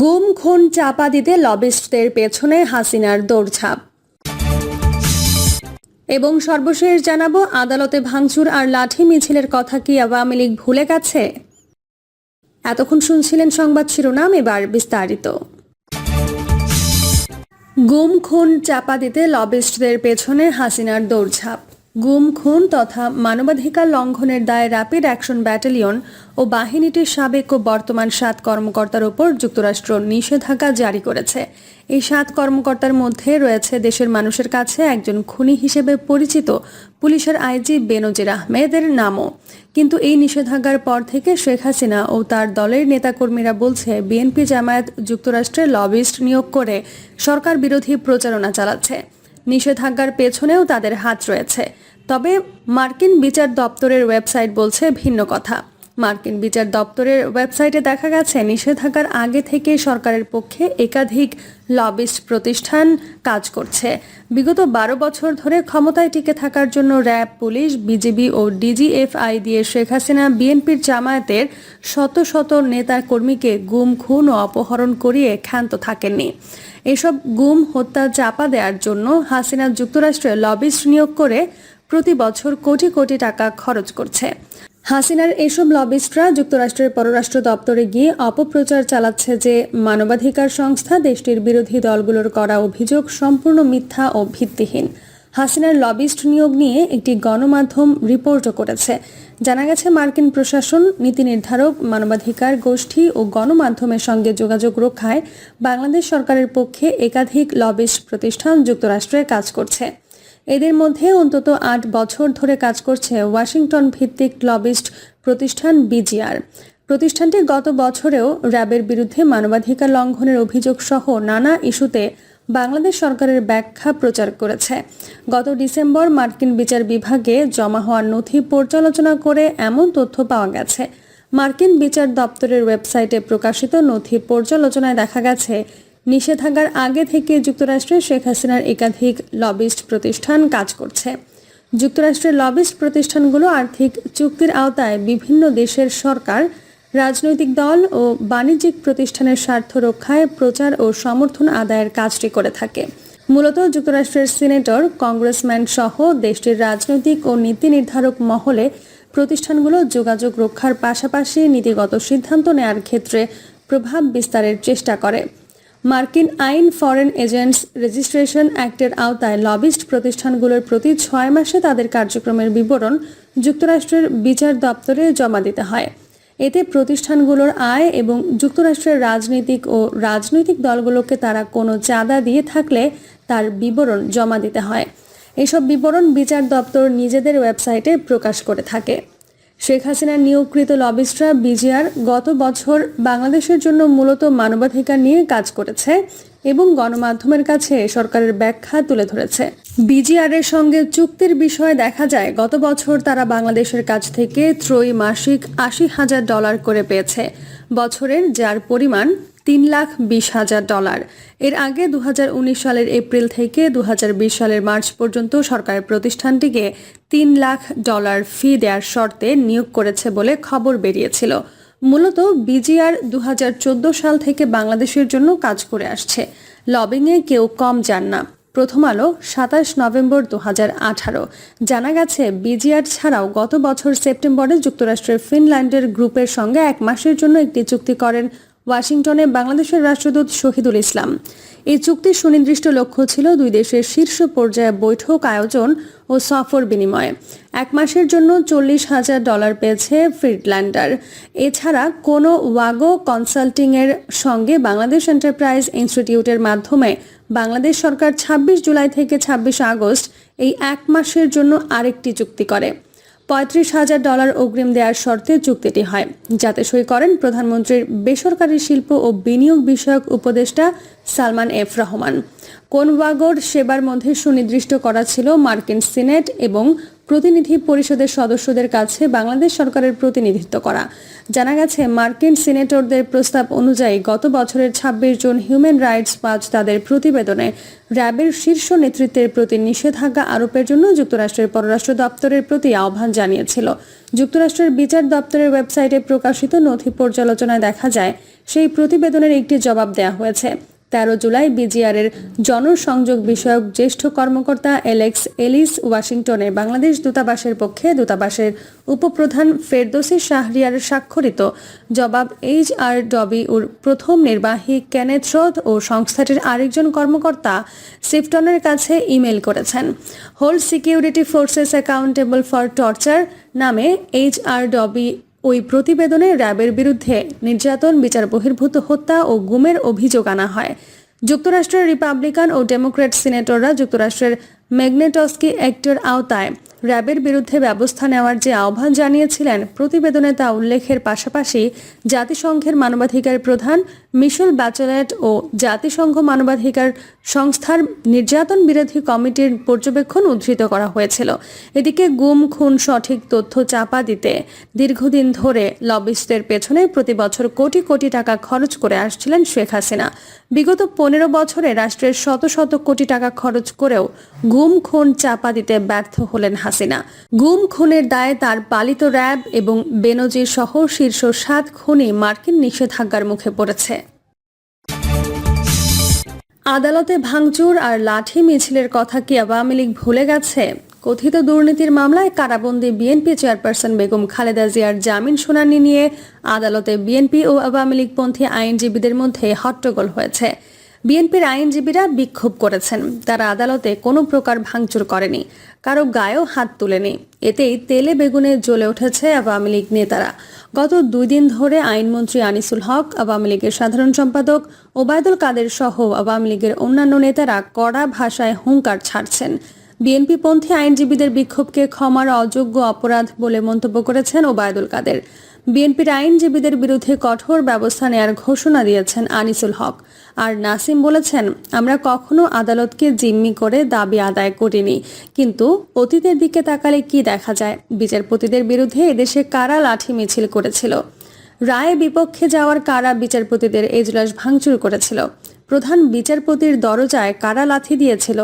গুম খুন চাপা দিতে লবিস্টদের পেছনে হাসিনার দৌড়ঝাঁপ। এবং সর্বশেষ জানাব, আদালতে ভাঙচুর আর লাঠি মিছিলের কথা কি আওয়ামী লীগ ভুলে গেছে? এতক্ষণ শুনছিলেন সংবাদ শিরোনাম, এবার বিস্তারিত। গুম খুন চাপা দিতে লবিস্টদের পেছনে হাসিনার দৌড়ঝাঁপ। গুম, খুন তথা মানবাধিকার লঙ্ঘনের দায়ে র্যাপিড অ্যাকশন ব্যাটালিয়ন ও বাহিনীটির সাবেক ও বর্তমান সাত কর্মকর্তার উপর যুক্তরাষ্ট্র নিষেধাজ্ঞা জারি করেছে। এই সাত কর্মকর্তার মধ্যে রয়েছে দেশের মানুষের কাছে একজন খুনি হিসেবে পরিচিত পুলিশের আইজি বেনজির আহমেদের নামও। কিন্তু এই নিষেধাজ্ঞার পর থেকে শেখ হাসিনা ও তার দলের নেতাকর্মীরা বলছে, বিএনপি জামায়াত যুক্তরাষ্ট্রের লবিস্ট নিয়োগ করে সরকার বিরোধী প্রচারণা চালাচ্ছে। নিষেধাজ্ঞার পেছনেও তাদের হাত রয়েছে। তবে মার্কিন বিচার দপ্তরের ওয়েবসাইট বলছে ভিন্ন কথা। মার্কিন বিচার দপ্তরের ওয়েবসাইটে দেখা গেছে, নিষেধাজ্ঞার আগে থেকে সরকারের পক্ষে একাধিক লবিস্ট প্রতিষ্ঠান কাজ করছে। বিগত বারো বছর ধরে ক্ষমতায় টিকে থাকার জন্য র্যাব, পুলিশ, বিজিবি ও ডিজিএফআই দিয়ে শেখ হাসিনা বিএনপির জামায়াতের শত শত নেতা কর্মীকে গুম, খুন ও অপহরণ করিয়ে ক্ষান্ত থাকেননি। এসব গুম হত্যা চাপা দেওয়ার জন্য হাসিনা যুক্তরাষ্ট্রে লবিস্ট নিয়োগ করে প্রতি বছর কোটি কোটি টাকা খরচ করছে। হাসিনার এসব লবিস্টরা যুক্তরাষ্ট্রের পররাষ্ট্র দপ্তরে গিয়ে অপপ্রচার চালাচ্ছে যে মানবাধিকার সংস্থা দেশটির বিরোধী দলগুলোর করা অভিযোগ সম্পূর্ণ মিথ্যা ও ভিত্তিহীন। হাসিনার লবিস্ট নিয়োগ নিয়ে একটি গণমাধ্যম রিপোর্টও করেছে। জানা গেছে, মার্কিন প্রশাসন, নীতি নির্ধারক, মানবাধিকার গোষ্ঠী ও গণমাধ্যমের সঙ্গে যোগাযোগ রক্ষায় বাংলাদেশ সরকারের পক্ষে একাধিক লবিস্ট প্রতিষ্ঠান যুক্তরাষ্ট্রে কাজ করছে। এদের মধ্যে অন্তত আট বছর ধরে কাজ করছে ওয়াশিংটন ভিত্তিক লবিস্ট প্রতিষ্ঠান বিজিআর। প্রতিষ্ঠানটি গত বছরেও র্যাবের বিরুদ্ধে মানবাধিকার লঙ্ঘনের অভিযোগ সহ নানা ইস্যুতে বাংলাদেশ সরকারের ব্যাখ্যা প্রচার করেছে। গত ডিসেম্বর মার্কিন বিচার বিভাগে জমা হওয়ার নথি পর্যালোচনা করে এমন তথ্য পাওয়া গেছে। মার্কিন বিচার দপ্তরের ওয়েবসাইটে প্রকাশিত নথি পর্যালোচনায় দেখা গেছে, নিষেধাজ্ঞার আগে থেকে যুক্তরাষ্ট্রে শেখ হাসিনার একাধিক লবিস্ট প্রতিষ্ঠান কাজ করছে। যুক্তরাষ্ট্রের লবিস্ট প্রতিষ্ঠানগুলো আর্থিক চুক্তির আওতায় বিভিন্ন দেশের সরকার রাজনৈতিক দল ও বাণিজ্যিক প্রতিষ্ঠানের স্বার্থ রক্ষায় প্রচার ও সমর্থন আদায়ের কাজটি করে থাকে। মূলত যুক্তরাষ্ট্রের সিনেটর, কংগ্রেসম্যান সহ দেশটির রাজনৈতিক ও নীতি নির্ধারক মহলে প্রতিষ্ঠানগুলো যোগাযোগ রক্ষার পাশাপাশি নীতিগত সিদ্ধান্ত নেয়ার ক্ষেত্রে প্রভাব বিস্তারের চেষ্টা করে। মার্কিন আইন ফরেন এজেন্টস রেজিস্ট্রেশন অ্যাক্টের আওতায় লবিস্ট প্রতিষ্ঠানগুলোর প্রতি ছয় মাসে তাদের কার্যক্রমের বিবরণ যুক্তরাষ্ট্রের বিচার দপ্তরে জমা দিতে হয়। এতে প্রতিষ্ঠানগুলোর আয় এবং যুক্তরাষ্ট্রের রাজনৈতিক ও রাজনৈতিক দলগুলোকে তারা কোনো চাঁদা দিয়ে থাকলে তার বিবরণ জমা দিতে হয়। এসব বিবরণ বিচার দপ্তর নিজেদের ওয়েবসাইটে প্রকাশ করে থাকে। শেখ হাসিনার নিয়োগকৃত লবিস্টরা বিজিআর গত বছর বাংলাদেশের জন্য মূলত মানবাধিকার নিয়ে কাজ করেছে। এবং গণমাধ্যমের কাছে সরকারের ব্যাখ্যা তুলে ধরেছে। বিজিআর এর সঙ্গে চুক্তির বিষয়ে দেখা যায়, গত বছর তারা বাংলাদেশের কাছ থেকে ত্রৈমাসিক আশি হাজার ডলার করে পেয়েছে। বছরের যার পরিমাণ তিন লাখ বিশ হাজার ডলার। এর আগে দু হাজার উনিশ সালের এপ্রিল থেকে দু হাজার বিশ সালের মার্চ পর্যন্ত সরকার প্রতিষ্ঠানটিকে তিন লাখ ডলার ফি দেওয়ার শর্তে নিয়োগ করেছে বলে খবর বেরিয়েছিল। মূলত বিজিআর দু হাজার চোদ্দ সাল থেকে বাংলাদেশের জন্য কাজ করে আসছে। লবিংয়ে কেউ কম যান না। প্রথম আলো সাতাশ নভেম্বর দু হাজার আঠারো। জানা গেছে, বিজিআর ছাড়াও গত বছর সেপ্টেম্বরে যুক্তরাষ্ট্রের ফিনল্যান্ডের গ্রুপের সঙ্গে এক মাসের জন্য একটি চুক্তি করেন ওয়াশিংটনে বাংলাদেশের রাষ্ট্রদূত শহীদুল ইসলাম। এই চুক্তির সুনির্দিষ্ট লক্ষ্য ছিল দুই দেশের শীর্ষ পর্যায়ে বৈঠক আয়োজন ও সফর বিনিময়ে। এক মাসের জন্য চল্লিশ হাজার ডলার পেয়েছে ফ্রিডল্যান্ডার এছাড়া কোনো ওয়াগো কনসাল্টিংয়ের সঙ্গে বাংলাদেশ এন্টারপ্রাইজ ইনস্টিটিউটের মাধ্যমে বাংলাদেশ সরকার ২৬ জুলাই থেকে ২৬ আগস্ট এই এক মাসের জন্য আরেকটি চুক্তি করে। পঁয়ত্রিশ হাজার ডলার অগ্রিম দেওয়ার শর্তে চুক্তিটি হয়, যাতে সই করেন প্রধানমন্ত্রীর বেসরকারি শিল্প ও বিনিয়োগ বিষয়ক উপদেষ্টা সালমান এফ রহমান। কোনওয়াগর সেবার মধ্যে সুনির্দিষ্ট করা ছিল মার্কিন সিনেট এবং প্রতিনিধি পরিষদের সদস্যদের কাছে বাংলাদেশ সরকারের প্রতিনিধিত্ব করা। জানা গেছে, মার্কিন সিনেটরদের প্রস্তাব অনুযায়ী গত বছরের ছাব্বিশ জুন হিউম্যান রাইটস ওয়াচ তাদের প্রতিবেদনে র্যাবের শীর্ষ নেতৃত্বের প্রতি নিষেধাজ্ঞা আরোপের জন্য যুক্তরাষ্ট্রের পররাষ্ট্র দপ্তরের প্রতি আহ্বান জানিয়েছিল। যুক্তরাষ্ট্রের বিচার দপ্তরের ওয়েবসাইটে প্রকাশিত নথি পর্যালোচনায় দেখা যায়, সেই প্রতিবেদনের একটি জবাব দেওয়া হয়েছে। তেরো জুলাই বিজিআরের জনসংযোগ বিষয়ক জ্যেষ্ঠ কর্মকর্তা এলেক্স এলিস ওয়াশিংটনে বাংলাদেশ দূতাবাসের পক্ষে দূতাবাসের উপপ্রধান ফেরদোসি শাহরিয়ার স্বাক্ষরিত জবাব এইচ আর ডবিউর প্রথম নির্বাহী কেনেথ রোড ও সংস্থাটির আরেকজন কর্মকর্তা সিফটনের কাছে ইমেল করেছেন। Hold security forces accountable for torture নামে এইচ আর ডবি ওই প্রতিবেদনে র্যাবের বিরুদ্ধে নির্যাতন, বিচার বহির্ভূত হত্যা ও গুমের অভিযোগ আনা হয়। যুক্তরাষ্ট্রের রিপাবলিকান ও ডেমোক্র্যাট সিনেটররা যুক্তরাষ্ট্রের ম্যাগনেটস্কি অ্যাক্টের আওতায় র্যাবের বিরুদ্ধে ব্যবস্থা নেওয়ার যে আহ্বান জানিয়েছিলেন প্রতিবেদনে তা উল্লেখের পাশাপাশি জাতিসংঘের মানবাধিকার প্রধান মিশেল ব্যাচেলেট ও জাতিসংঘ মানবাধিকার সংস্থার নির্যাতন বিরোধী কমিটির পর্যবেক্ষণ উদ্ধৃত করা হয়েছিল। এদিকে গুম, খুন, সঠিক তথ্য চাপা দিতে দীর্ঘদিন ধরে লবিস্টদের পেছনে প্রতি বছর কোটি কোটি টাকা খরচ করে আসছিলেন শেখ হাসিনা। বিগত পনেরো বছরে রাষ্ট্রের শত শত কোটি টাকা খরচ করেও গুম, খুন, চাপা দিতে ব্যর্থ হলেন হাসিনা। গুম খুনের দায়ে তার পালিত র্যাব এবং বেনজির সহ শীর্ষ সাত খুনি মার্কিন নিষেধাজ্ঞার মুখে পড়েছে। আদালতে ভাঙচুর আর লাঠি মিছিলের কথা কি আওয়ামী লীগ ভুলে গেছে? কথিত দুর্নীতির মামলায় কারাবন্দি বিএনপি চেয়ারপারসন বেগম খালেদা জিয়ার জামিন শুনানি নিয়ে আদালতে বিএনপি ও আওয়ামী লীগপন্থী আইনজীবীদের মধ্যে হট্টগোল হয়েছে। বিএনপির আইনজীবীরা বিক্ষোভ করেছেন। তারা আদালতে কোনো প্রকার ভাঙচুর করেনি। কারও গায়েও হাত তুলেনি। এতেই তেলে বেগুনে জ্বলে উঠেছে আওয়ামী লীগ নেতারা। গত দুই দিন ধরে আইনমন্ত্রী আনিসুল হক, আওয়ামী লীগের সাধারণ সম্পাদক ওবায়দুল কাদের সহ আওয়ামী লীগের অন্যান্য নেতারা কড়া ভাষায় হুঙ্কার ছাড়ছেন। বিএনপিপন্থী আইনজীবীদের বিক্ষোভকে ক্ষমার অযোগ্য অপরাধ বলে মন্তব্য করেছেন ওবায়দুল কাদের। বিএনপির আইনজীবীদের বিরুদ্ধে কঠোর ব্যবস্থা নেয়ার ঘোষণা দিয়েছেন আনিসুল হক। আর নাসিম বলেছেন, আমরা কখনো আদালতকে জিম্মি করে দাবি আদায় করিনি, কিন্তু অতীতের দিকে তাকালে কি দেখা যায়? বিচারপতিদের বিরুদ্ধে এদেশে কারা লাঠি মিছিল করেছিল? রায়ে বিপক্ষে যাওয়ার কারা বিচারপতিদের এজলাস ভাঙচুর করেছিল? প্রধান বিচারপতির দরজায় কারা লাথি দিয়েছিল?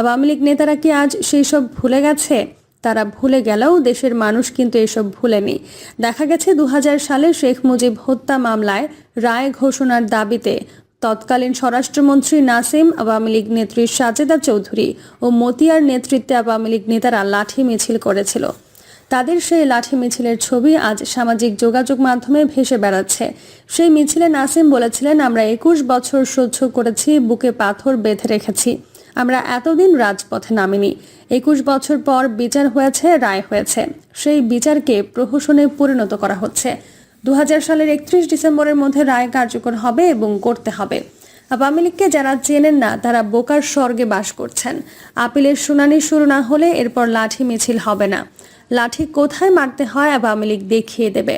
আওয়ামী লীগ নেতারা কি আজ সেই সব ভুলে গেছে? তারা ভুলে গেলেও দেশের মানুষ কিন্তু এসব ভুলেনি। দেখা গেছে দু হাজার সালে শেখ মুজিব হত্যা মামলায় রায় ঘোষণার দাবিতে। তৎকালীন স্বরাষ্ট্রমন্ত্রী নাসিম আওয়ামী লীগ নেত্রী সাজেদা চৌধুরী ও মতিয়ার নেতৃত্বে আওয়ামী লীগ নেতারা লাঠি মিছিল করেছিল। তাদের সেই লাঠি মিছিলের ছবি আজ সামাজিক যোগাযোগ মাধ্যমে ভেসে বেড়াচ্ছে। সেই মিছিলে নাসিম বলেছিলেন, আমরা একুশ বছর সহ্য করেছি, বুকে পাথর বেঁধে রেখেছি। আমরা এতদিন রাজপথে নামিনি। একুশ বছর পর বিচার হয়েছে, রায় হয়েছে। সেই বিচারকে প্রহসনে পরিণত করা হচ্ছে। দু হাজার সালের একত্রিশ ডিসেম্বরের মধ্যে রায় কার্যকর হবে এবং করতে হবে। আওয়ামী লীগকে যারা চেনেন না, তারা বোকার স্বর্গে বাস করছেন। আপিলের শুনানি শুরু না হলে এরপর লাঠি মিছিল হবে না। লাঠি কোথায় মারতে হয় আওয়ামী লীগ দেখিয়ে দেবে।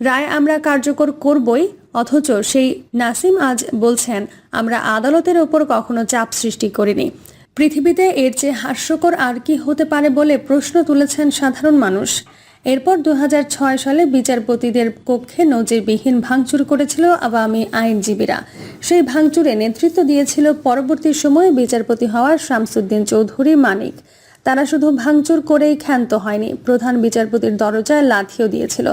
রায় আমরা কার্যকর করবই, অথচ সেই নাসিম আজ বলছেন, আমরা আদালতের ওপর কখনো চাপ সৃষ্টি করিনি। পৃথিবীতে এর চেয়ে হাস্যকর আর কি হতে পারে বলে প্রশ্ন তুলেছেন সাধারণ মানুষ। এরপর দু হাজার ছয় সালে বিচারপতিদের কক্ষে নজিরবিহীন ভাঙচুর করেছিল আওয়ামী আইনজীবীরা। সেই ভাঙচুরে নেতৃত্ব দিয়েছিল পরবর্তী সময়ে বিচারপতি হওয়ার শামসুদ্দিন চৌধুরী মানিক। তারা শুধু ভাঙচুর করেই ক্ষান্ত হয়নি। প্রধান বিচারপতির দরজায় লাথিও দিয়েছিল।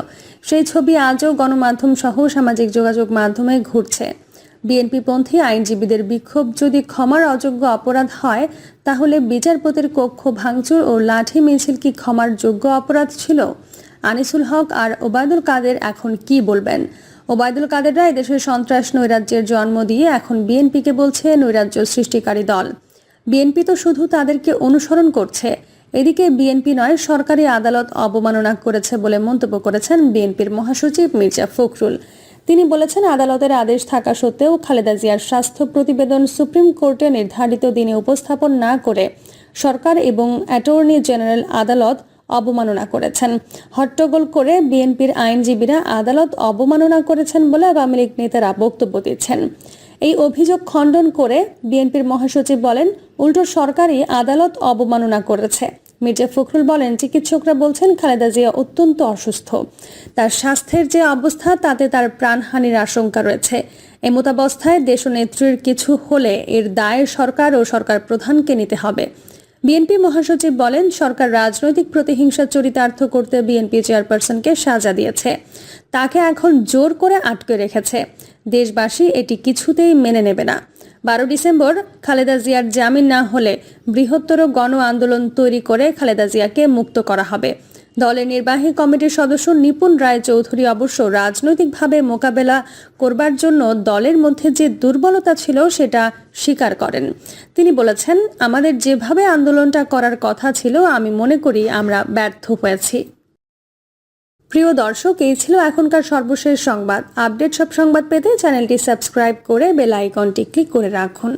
সেই ছবি আজও গণমাধ্যম সহ সামাজিক যোগাযোগ মাধ্যমে ঘুরছে। বিএনপিপন্থী আইনজীবীদের বিক্ষোভ যদি ক্ষমার অযোগ্য অপরাধ হয়, তাহলে বিচারপতির কক্ষ ভাঙচুর ও লাঠি মিছিল কি ক্ষমার যোগ্য অপরাধ ছিল? আনিসুল হক আর ওবায়দুল কাদের এখন কি বলবেন? ওবায়দুল কাদেররা এদেশের সন্ত্রাস নৈরাজ্যের জন্ম দিয়ে এখন বিএনপিকে বলছে নৈরাজ্য সৃষ্টিকারী দল। বিএনপি তো শুধু তাদেরকে অনুসরণ করছে। এদিকে বিএনপি নয়, সরকারি আদালত অবমাননা করেছে বলে মন্তব্য করেছেন বিএনপির মহাসচিব মির্জা ফখরুল। তিনি বলেছেন, আদালতের আদেশ থাকা সত্ত্বেও খালেদা জিয়ার স্বাস্থ্য প্রতিবেদন সুপ্রিম কোর্টে নির্ধারিত দিনে উপস্থাপন না করে সরকার এবং অ্যাটর্নি জেনারেল আদালত অবমাননা করেছেন। হট্টগোল করে বিএনপির আইনজীবীরা আদালত অবমাননা করেছেন বলে আওয়ামী লীগ নেতারা বক্তব্য দিচ্ছেন। এই অভিযোগ খণ্ডন করে বিএনপির মহাসচিব বলেন, উল্টো সরকারই আদালত অবমাননা করেছে। মির্জা ফখরুল বলেন, চিকিৎসকরা বলছেন, খালেদা জিয়া অত্যন্ত অসুস্থ। তার স্বাস্থ্যের যে অবস্থা, তাতে তার প্রাণহানির আশঙ্কা রয়েছে। এমতাবস্থায় দেশনেত্রীর কিছু হলে এর দায় সরকার ও সরকার প্রধানকে নিতে হবে। বিএনপি মহাসচিব বলেন, সরকার রাজনৈতিক প্রতিহিংসা চরিতার্থ করতে বিএনপি চেয়ারপারসনকে সাজা দিয়েছে। তাকে এখন জোর করে আটকে রেখেছে। দেশবাসী এটি কিছুতেই মেনে নেবে না। বারো ডিসেম্বর খালেদা জিয়ার জামিন না হলে বৃহত্তর গণ আন্দোলন তৈরি করে খালেদা জিয়াকে মুক্ত করা হবে। দলের নির্বাহী কমিটির সদস্য নিপুণ রায় চৌধুরী অবশ্য রাজনৈতিকভাবে মোকাবেলা করবার জন্য দলের মধ্যে যে দুর্বলতা ছিল সেটা স্বীকার করেন। তিনি বলেছেন, আমাদের যেভাবে আন্দোলনটা করার কথা ছিল, আমি মনে করি আমরা ব্যর্থ হয়েছি। প্রিয় দর্শক, এই ছিল এখনকার সর্বশেষ সংবাদ। আপডেট সব সংবাদ পেতে চ্যানেলটি সাবস্ক্রাইব করে বেল আইকনটি ক্লিক করে রাখুন।